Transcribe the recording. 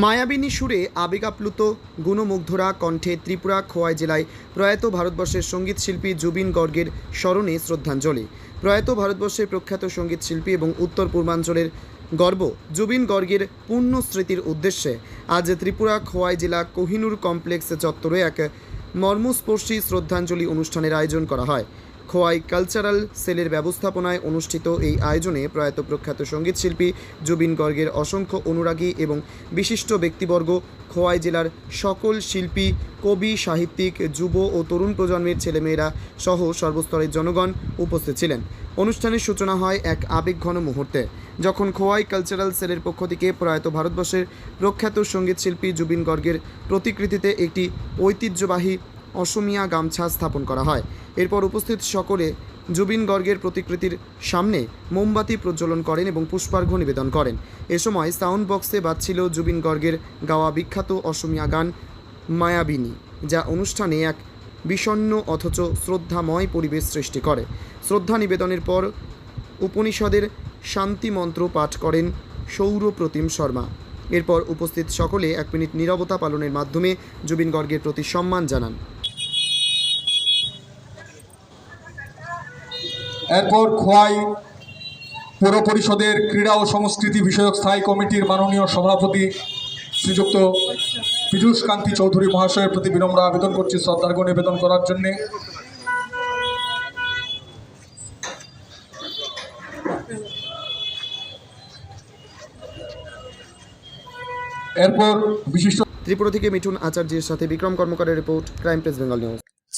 মায়াবিনী সুরে আবেগাপ্লুত, গুণমুগ্ধরা কণ্ঠে ত্রিপুরা খোয়াই জেলায় প্রয়াত ভারতবর্ষের সংগীত শিল্পী জুবিন গর্গের স্মরণে শ্রদ্ধাঞ্জলি। প্রয়াত ভারতবর্ষের প্রখ্যাত সংগীত শিল্পী এবং উত্তর পূর্বাঞ্চলের গর্ব জুবিন গর্গের পূর্ণ স্মৃতির উদ্দেশ্যে আজ ত্রিপুরা খোয়াই জেলা কোহিনুর কমপ্লেক্স চত্বরে এক মর্মস্পর্শী শ্রদ্ধাঞ্জলি অনুষ্ঠানের আয়োজন করা হয়। খোয়াই কালচারাল সেলের ব্যবস্থাপনায় অনুষ্ঠিত এই আয়োজনে প্রয়াত প্রখ্যাত সংগীত শিল্পী জুবিন গর্গের অসংখ্য অনুরাগী এবং বিশিষ্ট ব্যক্তিবর্গ, খোয়াই জেলার সকল শিল্পী, কবি, সাহিত্যিক, যুব ও তরুণ প্রজন্মের ছেলেমেয়েরা সহ সর্বস্তরের জনগণ উপস্থিত ছিলেন। অনুষ্ঠানের সূচনা হয় এক আবেগঘন মুহূর্তে, যখন খোয়াই কালচারাল সেলের পক্ষ থেকে প্রয়াত ভারতবর্ষের প্রখ্যাত সংগীত শিল্পী জুবিন গর্গের প্রতিকৃতিতে একটি ঐতিহ্যবাহী অসমিয়া গামছা স্থাপন করা হয়। এরপর উপস্থিত সকলে জুবিন গর্গের প্রতিকৃতির সামনে মোমবাতি প্রজ্বলন করেন এবং পুষ্পার্ঘ্য নিবেদন করেন। এ সময় সাউন্ড বক্সে বাজছিল জুবিন গর্গের গাওয়া বিখ্যাত অসমিয়া গান মায়াবিনী, যা অনুষ্ঠানে এক বিষণ্ণ অথচ শ্রদ্ধাময় পরিবেশ সৃষ্টি করে। শ্রদ্ধা নিবেদনের পর উপনিষদের শান্তি মন্ত্র পাঠ করেন সৌরপ্রতিম শর্মা। এরপর উপস্থিত সকলে এক মিনিট নীরবতা পালনের মাধ্যমে জুবিন গর্গের প্রতি সম্মান জানান। এরপর খোয়াই পৌর পরিষদের ক্রীড়া ও সংস্কৃতি বিষয়ক স্থায়ী কমিটির মাননীয় সভাপতি শ্রীযুক্ত পীযূষ কান্তি চৌধুরী মহাশয়ের প্রতি বিনম্র আবেদন করছি শ্রদ্ধার্ঘ নিবেদন করার জন্যে। এরপর বিশিষ্ট ত্রিপুরা থেকে মিঠুন আচার্যের সাথে Bikram কর্মকারের report, crime press, Bengal news.